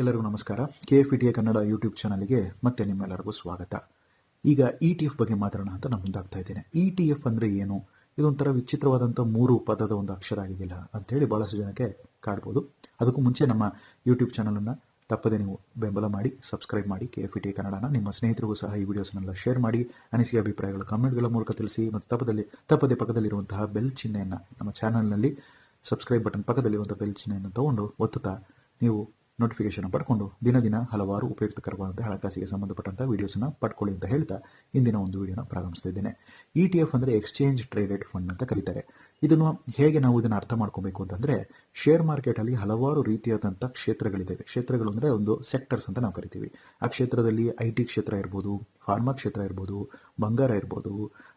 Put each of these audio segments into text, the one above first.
ಎಲ್ಲರಿಗೂ ನಮಸ್ಕಾರ. K F E Kannada YouTube ಚಾನಲ್ಗೆ ಮತ್ತೆ ನಿಮ್ಮೆಲ್ಲರಿಗೂ ಸ್ವಾಗತ. ಈಗ ಇ ಟಿ ಎಫ್ ಬಗ್ಗೆ ಮಾತಾಡೋಣ ಅಂತ ನಾನು ಮುಂದಾಗ್ತಾ ಇದ್ದೇನೆ. ಇ ಟಿ ಎಫ್ ಅಂದರೆ ಏನು? ಇದೊಂಥರ ವಿಚಿತ್ರವಾದಂಥ ಮೂರು ಪದದ ಒಂದು ಅಕ್ಷರ ಆಗಿದೆಯಲ್ಲ ಅಂಥೇಳಿ ಭಾಳಷ್ಟು ಜನಕ್ಕೆ ಕಾಡ್ಬೋದು ಅದಕ್ಕೂ ಮುಂಚೆ ನಮ್ಮ ಯೂಟ್ಯೂಬ್ ಚಾನಲನ್ನು ತಪ್ಪದೆ ನೀವು ಬೆಂಬಲ ಮಾಡಿ ಸಬ್ಸ್ಕ್ರೈಬ್ ಮಾಡಿ ಕೆ ಎಫ್ ಇ ಟಿ ಕನ್ನಡನ ನಿಮ್ಮ ಸ್ನೇಹಿತರಿಗೂ ಸಹ ಈ ವಿಡಿಯೋಸ್ನೆಲ್ಲ ಶೇರ್ ಮಾಡಿ, ಅನಿಸಿಕೆ, ಅಭಿಪ್ರಾಯಗಳು ಕಮೆಂಟ್ಗಳ ಮೂಲಕ ತಿಳಿಸಿ, ಮತ್ತು ತಪ್ಪದಲ್ಲಿ, ತಪ್ಪದೆ ಪಕ್ಕದಲ್ಲಿರುವಂತಹ ಬೆಲ್ ಚಿಹ್ನೆಯನ್ನು ನಮ್ಮ ಚಾನಲ್ನಲ್ಲಿ ಸಬ್ಸ್ಕ್ರೈಬ್ ಬಟನ್ ಪಕ್ಕದಲ್ಲಿರುವಂಥ ಬೆಲ್ ಚಿಹ್ನೆಯನ್ನು ತಗೊಂಡು ಒತ್ತುತ್ತಾ ನೀವು ನೋಟಿಫಿಕೇಶನ್ ಪಡ್ಕೊಂಡು ದಿನ ದಿನ ಹಲವಾರು ಉಪಯುಕ್ತಕರವಾದ ಹಣಕಾಸಿಗೆ ಸಂಬಂಧಪಟ್ಟಂಥ ವಿಡಿಯೋಸ್ನ ಪಡ್ಕೊಳ್ಳಿ ಅಂತ ಹೇಳ್ತಾ ಇಂದಿನ ಒಂದು ವಿಡಿಯೋನ ಪ್ರಾರಂಭಿಸ್ತಾ ಇದ್ದೇನೆ. ಇ ಟಿ ಎಫ್ ಅಂದರೆ ಎಕ್ಸ್ಚೇಂಜ್ ಟ್ರೇಡೆಡ್ ಫಂಡ್ ಅಂತ ಕರೀತಾರೆ. ಇದನ್ನು ಹೇಗೆ ನಾವು ಇದನ್ನು ಅರ್ಥ ಮಾಡ್ಕೋಬೇಕು ಅಂತಂದರೆ ಶೇರ್ ಮಾರ್ಕೆಟಲ್ಲಿ ಹಲವಾರು ರೀತಿಯಾದಂಥ ಕ್ಷೇತ್ರಗಳಿದ್ದಾವೆ. ಕ್ಷೇತ್ರಗಳು ಅಂದರೆ ಒಂದು ಸೆಕ್ಟರ್ಸ್ ಅಂತ ನಾವು ಕರಿತೀವಿ. ಆ ಕ್ಷೇತ್ರದಲ್ಲಿ ಐ ಟಿ ಕ್ಷೇತ್ರ ಇರ್ಬೋದು ಫಾರ್ಮಾ ಕ್ಷೇತ್ರ ಇರ್ಬೋದು, ಬಂಗಾರ ಇರ್ಬೋದು,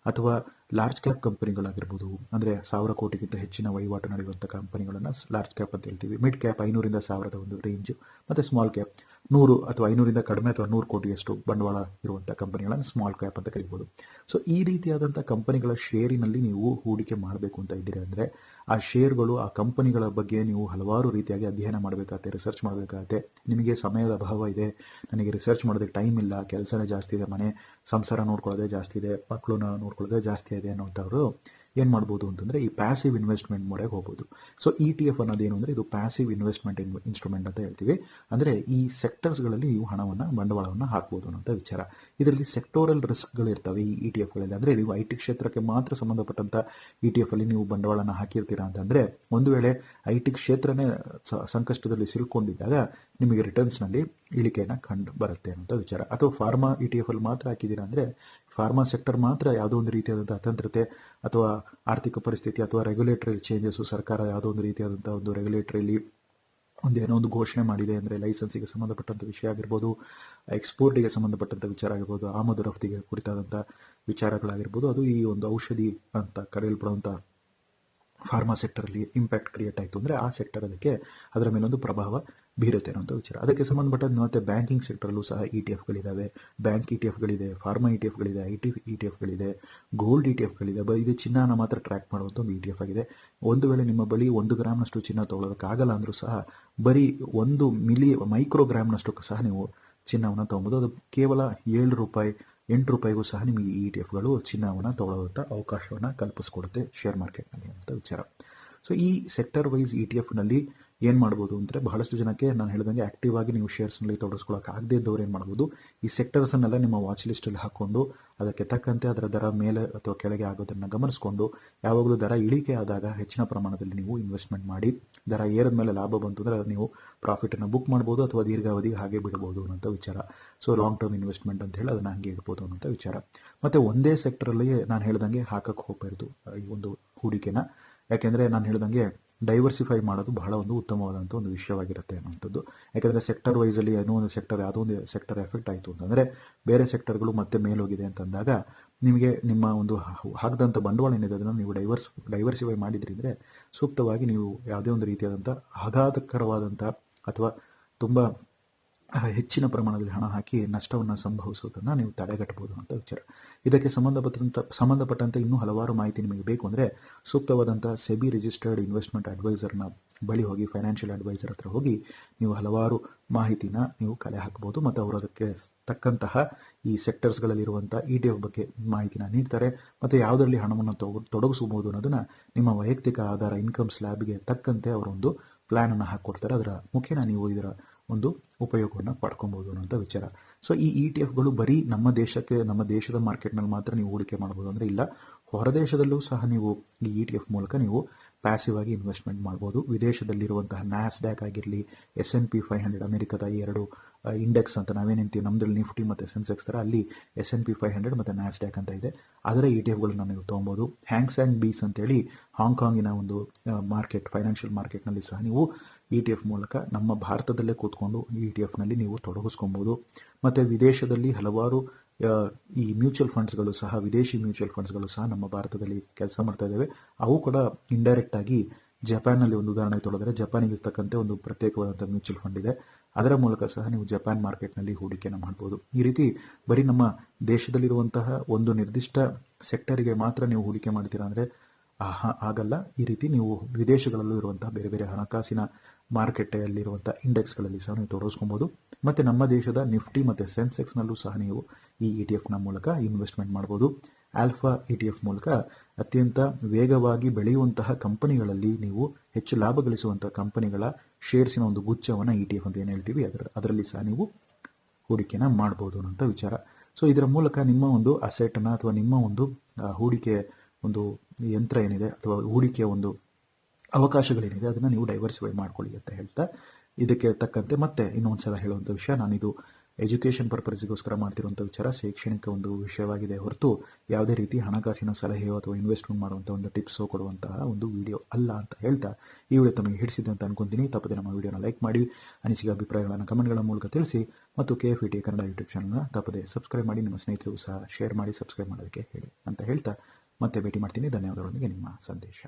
ಅಥವಾ ಲಾರ್ಜ್ ಕ್ಯಾಪ್ ಕಂಪನಿಗಳಾಗಿರ್ಬೋದು ಅಂದರೆ ಸಾವಿರ ಕೋಟಿಗಿಂತ ಹೆಚ್ಚಿನ ವಹಿವಾಟು ನಡೆಯುವಂಥ ಕಂಪನಿಗಳನ್ನು ಲಾರ್ಜ್ ಕ್ಯಾಪ್ ಅಂತ ಹೇಳ್ತೀವಿ. ಮಿಡ್ ಕ್ಯಾಪ್ ಐನೂರಿಂದ ಸಾವಿರದ ಒಂದು ರೇಂಜ್ ಮತ್ತು ಸ್ಮಾಲ್ ಕ್ಯಾಪ್ ನೂರು ಅಥವಾ ಐನೂರಿಂದ ಕಡಿಮೆ ಅಥವಾ ನೂರು ಕೋಟಿಯಷ್ಟು ಬಂಡವಾಳ ಇರುವಂಥ ಕಂಪನಿಗಳನ್ನು ಸ್ಮಾಲ್ ಕ್ಯಾಪ್ ಅಂತ ಕರಿಬೋದು. ಸೊ ಈ ರೀತಿಯಾದಂಥ ಕಂಪನಿಗಳ ಶೇರಿನಲ್ಲಿ ನೀವು ಹೂಡಿಕೆ ಮಾಡಬೇಕು ಅಂತ ಇದ್ದೀರಿ ಅಂದರೆ, ಆ ಶೇರ್ಗಳು ಆ ಕಂಪನಿಗಳ ಬಗ್ಗೆ ನೀವು ಹಲವಾರು ರೀತಿಯಾಗಿ ಅಧ್ಯಯನ ಮಾಡಬೇಕಾಗತ್ತೆ ರಿಸರ್ಚ್ ಮಾಡಬೇಕಾಗತ್ತೆ. ನಿಮಗೆ ಸಮಯದ ಅಭಾವ ಇದೆ, ನನಗೆ ರಿಸರ್ಚ್ ಮಾಡೋದಕ್ಕೆ ಟೈಮ್ ಇಲ್ಲ, ಕೆಲಸನೇ ಜಾಸ್ತಿ ಇದೆ, ಮನೆ, ಸಂಸಾರ ನೋಡ್ಕೊಳ್ಳೋದೇ ಜಾಸ್ತಿ ಇದೆ ಮಕ್ಕಳನ್ನ ನೋಡ್ಕೊಳ್ಳೋದೇ ಜಾಸ್ತಿ ಇದೆ ಅನ್ನೋಂಥವ್ರು ಏನು ಮಾಡ್ಬೋದು ಅಂತಂದರೆ ಈ ಪ್ಯಾಸಿವ್ ಇನ್ವೆಸ್ಟ್ಮೆಂಟ್ ಮೊರೆಗೆ ಹೋಗ್ಬೋದು. ಸೊ ಇ ಟಿ ಎಫ್ ಅನ್ನೋದೇನು ಅಂದರೆ ಇದು ಪ್ಯಾಸಿವ್ ಇನ್ವೆಸ್ಟ್ಮೆಂಟ್ ಇನ್ಸ್ಟ್ರೂಮೆಂಟ್ ಅಂತ ಹೇಳ್ತೀವಿ. ಅಂದರೆ ಈ ಸೆಕ್ಟರ್ಸ್ಗಳಲ್ಲಿ ನೀವು ಹಣವನ್ನು, ಬಂಡವಾಳವನ್ನು ಹಾಕ್ಬೋದು ಅನ್ನೋಂಥ ವಿಚಾರ. ಇದರಲ್ಲಿ ಸೆಕ್ಟೋರಲ್ ರಿಸ್ಕ್ಗಳು ಇರ್ತವೆ ಈ ಇ ಟಿ ಎಫ್ಗಳಲ್ಲಿ ಅಂದರೆ ನೀವು ಐ ಟಿ ಕ್ಷೇತ್ರಕ್ಕೆ ಮಾತ್ರ ಸಂಬಂಧಪಟ್ಟಂಥ ಇ ಟಿ ಎಫಲ್ಲಿ ನೀವು ಬಂಡವಾಳನ ಹಾಕಿರ್ತೀರಾ ಅಂತಂದರೆ, ಒಂದು ವೇಳೆ ಐ ಟಿ ಕ್ಷೇತ್ರನೇ ಸಂಕಷ್ಟದಲ್ಲಿ ಸಿಲ್ಕೊಂಡಿದ್ದಾಗ ನಿಮಗೆ ರಿಟರ್ನ್ಸ್ನಲ್ಲಿ ಇಳಿಕೆಯನ್ನು ಕಂಡು ಬರುತ್ತೆ ಅನ್ನೋಂಥ ವಿಚಾರ. ಅಥವಾ ಫಾರ್ಮಾ ಇ ಟಿ ಎಫಲ್ಲಿ ಮಾತ್ರ ಹಾಕಿದ್ದೀರಾ ಅಂದರೆ ಫಾರ್ಮಾ ಸೆಕ್ಟರ್ ಮಾತ್ರ ಯಾವುದೋ ಒಂದು ರೀತಿಯಾದಂಥ ಅತಂತ್ರತೆ ಅಥವಾ ಆರ್ಥಿಕ ಪರಿಸ್ಥಿತಿ ಅಥವಾ ರೆಗ್ಯುಲೇಟರಿ ಚೇಂಜಸ್ಸು ಸರ್ಕಾರ ಯಾವುದೋ ಒಂದು ರೀತಿಯಾದಂಥ ಒಂದು ರೆಗ್ಯುಲೇಟರಿಲಿ ಒಂದು ಏನೋ ಒಂದು ಘೋಷಣೆ ಮಾಡಿದೆ ಅಂದರೆ ಲೈಸೆನ್ಸಿಗೆ ಸಂಬಂಧಪಟ್ಟಂಥ ವಿಷಯ ಆಗಿರ್ಬೋದು ಎಕ್ಸ್ಪೋರ್ಟಿಗೆ ಸಂಬಂಧಪಟ್ಟಂಥ ವಿಚಾರ ಆಗಿರ್ಬೋದು, ಆಮದು ರಫ್ತಿಗೆ ಕುರಿತಾದಂಥ ವಿಚಾರಗಳಾಗಿರ್ಬೋದು, ಅದು ಈ ಒಂದು ಔಷಧಿ ಅಂತ ಕರೆಯಲ್ಪಡುವಂಥ ಫಾರ್ಮಾ ಸೆಕ್ಟರಲ್ಲಿ ಇಂಪ್ಯಾಕ್ಟ್ ಕ್ರಿಯೇಟ್ ಆಯಿತು ಅಂದರೆ ಆ ಸೆಕ್ಟರ್ ಅದಕ್ಕೆ ಅದರ ಮೇಲೊಂದು ಪ್ರಭಾವ ಬೀರುತ್ತೆ ಅನ್ನೋಂಥ ವಿಚಾರ. ಅದಕ್ಕೆ ಸಂಬಂಧಪಟ್ಟಂತೆ ಮತ್ತೆ ಬ್ಯಾಂಕಿಂಗ್ ಸೆಕ್ಟರಲ್ಲೂ ಸಹ ಇ ಟಿ ಎಫ್ಗಳಿದ್ದಾವೆ ಬ್ಯಾಂಕ್ ಇ ಟಿ ಎಫ್ಗಳಿದೆ ಫಾರ್ಮಾ ಇ ಟಿ ಎಫ್ಗಳಿದೆ ಐ ಟಿ ಇ ಟಿ ಎಫ್ಗಳಿದೆ ಗೋಲ್ಡ್ ಇ ಟಿ ಎಫ್ಗಳಿದೆ ಬ ಇದು ಚಿನ್ನನ ಮಾತ್ರ ಟ್ರ್ಯಾಕ್ ಮಾಡುವಂಥ ಒಂದು ಇ ಟಿ ಎಫ್ ಆಗಿದೆ. ಒಂದು ವೇಳೆ ನಿಮ್ಮ ಬಳಿ ಒಂದು ಗ್ರಾಮ್ನಷ್ಟು ಚಿನ್ನ ತೊಗೊಳೋದಕ್ಕಾಗಲ್ಲ ಅಂದರೂ ಸಹ ಬರೀ ಒಂದು ಮಿಲಿ ಮೈಕ್ರೋಗ್ರಾಮ್ನಷ್ಟು ಸಹ ನೀವು ಚಿನ್ನವನ್ನು ತೊಗೊಬೋದು. ಅದು ಕೇವಲ ಏಳು ರೂಪಾಯಿ ಎಂಟು ರೂಪಾಯಿಗೂ ಸಹ ನಿಮಗೆ ಇ ಟಿ ಎಫ್ಗಳು ಚಿನ್ನವನ್ನು ತಗೊಳ್ಳೋವಂಥ ಅವಕಾಶವನ್ನು ಕಲ್ಪಿಸ್ಕೊಡುತ್ತೆ ಶೇರ್ ಮಾರ್ಕೆಟ್ನಲ್ಲಿ ಅಂತ ವಿಚಾರ. ಸೊ ಈ ಸೆಕ್ಟರ್ ವೈಸ್ ಇ ಟಿ ಎಫ್ನಲ್ಲಿ ಏನು ಮಾಡ್ಬೋದು ಅಂದರೆ ಬಹಳಷ್ಟು ಜನಕ್ಕೆ ನಾನು ಹೇಳಿದಂಗೆ ಆಕ್ಟಿವ್ ಆಗಿ ನೀವು ಶೇರ್ಸ್ನಲ್ಲಿ ತೊಡಗಿಸ್ಕೊಳ್ಳೋಕೆ ಆಗದೇ ಇದ್ದವ್ರು ಏನು ಮಾಡ್ಬೋದು, ಈ ಸೆಕ್ಟರ್ಸನ್ನೆಲ್ಲ ನಿಮ್ಮ ವಾಚ್ ಲಿಸ್ಟಲ್ಲಿ ಹಾಕ್ಕೊಂಡು ಅದಕ್ಕೆ ತಕ್ಕಂತೆ ಅದರ ದರ ಮೇಲೆ ಅಥವಾ ಕೆಳಗೆ ಆಗೋದನ್ನು ಗಮನಿಸಿಕೊಂಡು, ಯಾವಾಗಲೂ ದರ ಇಳಿಕೆ ಆದಾಗ ಹೆಚ್ಚಿನ ಪ್ರಮಾಣದಲ್ಲಿ ನೀವು ಇನ್ವೆಸ್ಟ್ಮೆಂಟ್ ಮಾಡಿ, ದರ ಏರದ ಮೇಲೆ ಲಾಭ ಬಂತು ಅಂದರೆ ನೀವು ಪ್ರಾಫಿಟನ್ನು ಬುಕ್ ಮಾಡ್ಬೋದು ಅಥವಾ ದೀರ್ಘಾವಧಿಗೆ ಹಾಗೆ ಬಿಡ್ಬೋದು ಅನ್ನೋಂಥ ವಿಚಾರ. ಸೊ ಲಾಂಗ್ ಟರ್ಮ್ ಇನ್ವೆಸ್ಟ್ಮೆಂಟ್ ಅಂತ ಹೇಳಿ ಅದನ್ನು ಹಾಗೆ ಇಡ್ಬೋದು ಅನ್ನೋಂಥ ವಿಚಾರ. ಮತ್ತು ಒಂದೇ ಸೆಕ್ಟರಲ್ಲಿ ನಾನು ಹೇಳ್ದಂಗೆ ಹಾಕಕ್ಕೆ ಹೋಗ್ಬಾರ್ದು, ಈ ಒಂದು ಹೂಡಿಕೆನ. ಯಾಕೆಂದರೆ ನಾನು ಹೇಳ್ದಂಗೆ ಡೈವರ್ಸಿಫೈ ಮಾಡೋದು ಬಹಳ ಒಂದು ಉತ್ತಮವಾದಂಥ ಒಂದು ವಿಷಯವಾಗಿರುತ್ತೆ ಅನ್ನೋಂಥದ್ದು ಯಾಕೆಂದರೆ ಸೆಕ್ಟರ್ ವೈಸಲ್ಲಿ ಏನೋ ಒಂದು ಸೆಕ್ಟರ್ ಯಾವುದೋ ಒಂದು ಸೆಕ್ಟರ್ ಎಫೆಕ್ಟ್ ಆಯಿತು ಅಂತಂದರೆ ಬೇರೆ ಸೆಕ್ಟರ್ಗಳು ಮತ್ತೆ ಮೇಲೋಗಿದೆ ಅಂತಂದಾಗ ನಿಮಗೆ ನಿಮ್ಮ ಒಂದು ಹಾಕಿದಂಥ ಬಂಡವಾಳ ಏನಿದೆ ಅದನ್ನು ನೀವು ಡೈವರ್ಸ್ ಡೈವರ್ಸಿಫೈ ಮಾಡಿದ್ರಿ ಅಂದರೆ ಸೂಕ್ತವಾಗಿ ನೀವು ಯಾವುದೇ ಒಂದು ರೀತಿಯಾದಂಥ ಆಘಾತಕರವಾದಂಥ ಅಥವಾ ತುಂಬ ಹೆಚ್ಚಿನ ಪ್ರಮಾಣದಲ್ಲಿ ಹಣ ಹಾಕಿ ನಷ್ಟವನ್ನು ಸಂಭವಿಸೋದನ್ನು ನೀವು ತಡೆಗಟ್ಟಬಹುದು ಅಂತ ವಿಚಾರ. ಇದಕ್ಕೆ ಸಂಬಂಧಪಟ್ಟಂತ, ಸಂಬಂಧಪಟ್ಟಂತೆ ಇನ್ನೂ ಹಲವಾರು ಮಾಹಿತಿ ನಿಮಗೆ ಬೇಕು ಅಂದರೆ ಸೂಕ್ತವಾದಂಥ ಸೆಬಿ ರಿಜಿಸ್ಟರ್ಡ್ ಇನ್ವೆಸ್ಟ್ಮೆಂಟ್ ಅಡ್ವೈಸರ್ನ ಬಳಿ ಹೋಗಿ, ಫೈನಾನ್ಷಿಯಲ್ ಅಡ್ವೈಸರ್ ಹತ್ರ ಹೋಗಿ ನೀವು ಹಲವಾರು ಮಾಹಿತಿನ ನೀವು ಕಲೆ ಹಾಕಬಹುದು ಮತ್ತು ಅವರು ಅದಕ್ಕೆ ತಕ್ಕಂತಹ ಈ ಸೆಕ್ಟರ್ಸ್ಗಳಲ್ಲಿರುವಂಥ ಇ ಟಿ ಎಫ್ ಬಗ್ಗೆ ಮಾಹಿತಿನ ನೀಡ್ತಾರೆ ಮತ್ತು ಯಾವುದರಲ್ಲಿ ಹಣವನ್ನು ತೊಡಗಿಸಬಹುದು ಅನ್ನೋದನ್ನು ನಿಮ್ಮ ವೈಯಕ್ತಿಕ ಆಧಾರ ಇನ್ಕಮ್ ಸ್ಲ್ಯಾಬ್ಗೆ ತಕ್ಕಂತೆ ಅವರೊಂದು ಪ್ಲ್ಯಾನನ್ನು ಹಾಕ್ಕೊಡ್ತಾರೆ. ಅದರ ಮುಖೇನ ನೀವು ಇದರ ಒಂದು ಉಪಯೋಗವನ್ನು ಪಡ್ಕೊಬೋದು ಅನ್ನೋಂಥ ವಿಚಾರ. ಸೊ ಈ ಇ ಟಿ ಎಫ್ಗಳು ಬರೀ ನಮ್ಮ ದೇಶಕ್ಕೆ, ನಮ್ಮ ದೇಶದ ಮಾರ್ಕೆಟ್ನಲ್ಲಿ ಮಾತ್ರ ನೀವು ಹೂಡಿಕೆ ಮಾಡ್ಬೋದು ಅಂದರೆ ಇಲ್ಲ. ಹೊರದೇಶದಲ್ಲೂ ಸಹ ನೀವು ಈ ಇ ಟಿ ಎಫ್ ಮೂಲಕ ನೀವು ಪ್ಯಾಸಿವ್ ಆಗಿ ಇನ್ವೆಸ್ಟ್ಮೆಂಟ್ ಮಾಡ್ಬೋದು. ವಿದೇಶದಲ್ಲಿರುವಂತಹ ನ್ಯಾಸ್ಡ್ಯಾಕ್ ಆಗಿರಲಿ S N P five hundred ಅಮೆರಿಕದ ಎರಡು ಇಂಡೆಕ್ಸ್ ಅಂತ ನಾವೇನಂತೀವಿ ನಮ್ಮದ್ರಲ್ಲಿ ನಿಫ್ಟಿ ಮತ್ತು ಸೆನ್ಸೆಕ್ಸ್ ಥರ ಅಲ್ಲಿ S N P five hundred ಮತ್ತು ನ್ಯಾಸ್ಡ್ಯಾಕ್ ಅಂತ ಇದೆ. ಅದರ ಇ ಟಿ ಎಫ್ಗಳನ್ನ ನೀವು ತೊಗೊಬೋದು. ಹ್ಯಾಂಗ್ಸ್ ಆ್ಯಂಡ್ ಬೀಸ್ ಅಂತೇಳಿ ಹಾಂಗ್ಕಾಂಗಿನ ಒಂದು ಮಾರ್ಕೆಟ್ ಫೈನಾನ್ಷಿಯಲ್ ಮಾರ್ಕೆಟ್ನಲ್ಲಿ ಸಹ ನೀವು ಇ ಟಿ ಎಫ್ ಮೂಲಕ ನಮ್ಮ ಭಾರತದಲ್ಲೇ ಕೂತ್ಕೊಂಡು ಇ ಟಿ ಎಫ್ನಲ್ಲಿ ನೀವು ತೊಡಗಿಸ್ಕೊಬೋದು. ಮತ್ತು ವಿದೇಶದಲ್ಲಿ ಹಲವಾರು ಈ ಮ್ಯೂಚುವಲ್ ಫಂಡ್ಸ್ಗಳು ಸಹ, ವಿದೇಶಿ ಮ್ಯೂಚುವಲ್ ಫಂಡ್ಸ್ಗಳು ಸಹ ನಮ್ಮ ಭಾರತದಲ್ಲಿ ಕೆಲಸ ಮಾಡ್ತಾ ಇದ್ದಾವೆ ಅವು ಕೂಡ ಇಂಡೈರೆಕ್ಟ್ ಆಗಿ ಜಪಾನ್ನಲ್ಲಿ ಒಂದು ಉದಾಹರಣೆ ತೊಳೆದರೆ ಜಪಾನಿಗೆ ಇರ್ತಕ್ಕಂಥ ಒಂದು ಪ್ರತ್ಯೇಕವಾದಂಥ ಮ್ಯೂಚುವಲ್ ಫಂಡ್ ಇದೆ. ಅದರ ಮೂಲಕ ಸಹ ನೀವು ಜಪಾನ್ ಮಾರ್ಕೆಟ್ನಲ್ಲಿ ಹೂಡಿಕೆಯನ್ನು ಮಾಡ್ಬೋದು. ಈ ರೀತಿ ಬರೀ ನಮ್ಮ ದೇಶದಲ್ಲಿರುವಂತಹ ಒಂದು ನಿರ್ದಿಷ್ಟ ಸೆಕ್ಟರಿಗೆ ಮಾತ್ರ ನೀವು ಹೂಡಿಕೆ ಮಾಡ್ತೀರಾ ಅಂದರೆ ಆಗಲ್ಲ ಈ ರೀತಿ ನೀವು ವಿದೇಶಗಳಲ್ಲೂ ಇರುವಂತಹ ಬೇರೆ ಬೇರೆ ಹಣಕಾಸಿನ ಮಾರುಕಟ್ಟೆಯಲ್ಲಿರುವಂಥ ಇಂಡೆಕ್ಸ್ಗಳಲ್ಲಿ ಸಹ ನೀವು ತೊಡಗಿಸ್ಕೊಬೋದು ಮತ್ತು ನಮ್ಮ ದೇಶದ ನಿಫ್ಟಿ ಮತ್ತು ಸೆನ್ಸೆಕ್ಸ್ನಲ್ಲೂ ಸಹ ನೀವು ಈ ಇ ಟಿ ಎಫ್ನ ಮೂಲಕ ಇನ್ವೆಸ್ಟ್ಮೆಂಟ್ ಮಾಡ್ಬೋದು. ಆಲ್ಫಾ ಇ ಟಿ ಎಫ್ ಮೂಲಕ ಅತ್ಯಂತ ವೇಗವಾಗಿ ಬೆಳೆಯುವಂತಹ ಕಂಪನಿಗಳಲ್ಲಿ ನೀವು ಹೆಚ್ಚು ಲಾಭ ಗಳಿಸುವಂತಹ ಕಂಪನಿಗಳ ಶೇರ್ಸಿನ ಒಂದು ಗುಚ್ಛವನ್ನು ಇ ಟಿ ಎಫ್ ಅಂತ ಏನು ಹೇಳ್ತೀವಿ? ಅದರ, ಅದರಲ್ಲಿ ಸಹ ನೀವು ಹೂಡಿಕೆನ ಮಾಡ್ಬೋದು ಅನ್ನೋಂಥ ವಿಚಾರ. ಸೊ ಇದರ ಮೂಲಕ ನಿಮ್ಮ ಒಂದು ಅಸೆಟನ್ನು ಅಥವಾ ನಿಮ್ಮ ಒಂದು ಹೂಡಿಕೆ ಒಂದು ಯಂತ್ರ ಏನಿದೆ ಅಥವಾ ಹೂಡಿಕೆಯ ಒಂದು ಅವಕಾಶಗಳೇನಿದೆ ಅದನ್ನು ನೀವು ಡೈವರ್ಸಿಫೈ ಮಾಡ್ಕೊಳ್ಳಿ ಅಂತ ಹೇಳ್ತಾ ಇದಕ್ಕೆ ತಕ್ಕಂತೆ ಮತ್ತೆ ಇನ್ನೊಂದು ಸಲ ಹೇಳುವಂಥ ವಿಷಯ, ನಾನಿದು ಎಜುಕೇಷನ್ ಪರ್ಪಸ್ಗೋಸ್ಕರ ಮಾಡ್ತಿರುವಂಥ ವಿಚಾರ, ಶೈಕ್ಷಣಿಕ ಒಂದು ವಿಷಯವಾಗಿದೆ ಹೊರತು ಯಾವುದೇ ರೀತಿ ಹಣಕಾಸಿನ ಸಲಹೆಯೋ ಅಥವಾ ಇನ್ವೆಸ್ಟ್ಮೆಂಟ್ ಮಾಡುವಂಥ ಒಂದು ಟಿಪ್ಸೋ ಕೊಡುವಂತಹ ಒಂದು ವಿಡಿಯೋ ಅಲ್ಲ ಅಂತ ಹೇಳ್ತಾ ಈ ವಿಡಿಯೋ ತಮಗೆ ಹಿಡಿಸಿದೆ ಅಂತ ಅನ್ಕೊಂತೀನಿ. ತಪ್ಪದೆ ನಮ್ಮ ವಿಡಿಯೋನ ಲೈಕ್ ಮಾಡಿ, ಅನಿಸಿಕೆ, ಅಭಿಪ್ರಾಯಗಳನ್ನು ಕಮೆಂಟ್ಗಳ ಮೂಲಕ ತಿಳಿಸಿ ಮತ್ತು K F E T Kannada YouTube ಚಾನಲ್ನ ತಪ್ಪದೆ ಸಬ್ಸ್ಕ್ರೈಬ್ ಮಾಡಿ, ನಿಮ್ಮ ಸ್ನೇಹಿತರು ಸಹ ಶೇರ್ ಮಾಡಿ ಸಬ್ಸ್ಕ್ರೈಬ್ ಮಾಡೋದಕ್ಕೆ ಹೇಳಿ ಅಂತ ಹೇಳ್ತಾ ಮತ್ತೆ ಭೇಟಿ ಮಾಡ್ತೀನಿ. ಧನ್ಯವಾದಗಳೊಂದಿಗೆ, ನಿಮ್ಮ ಸಂದೇಶ.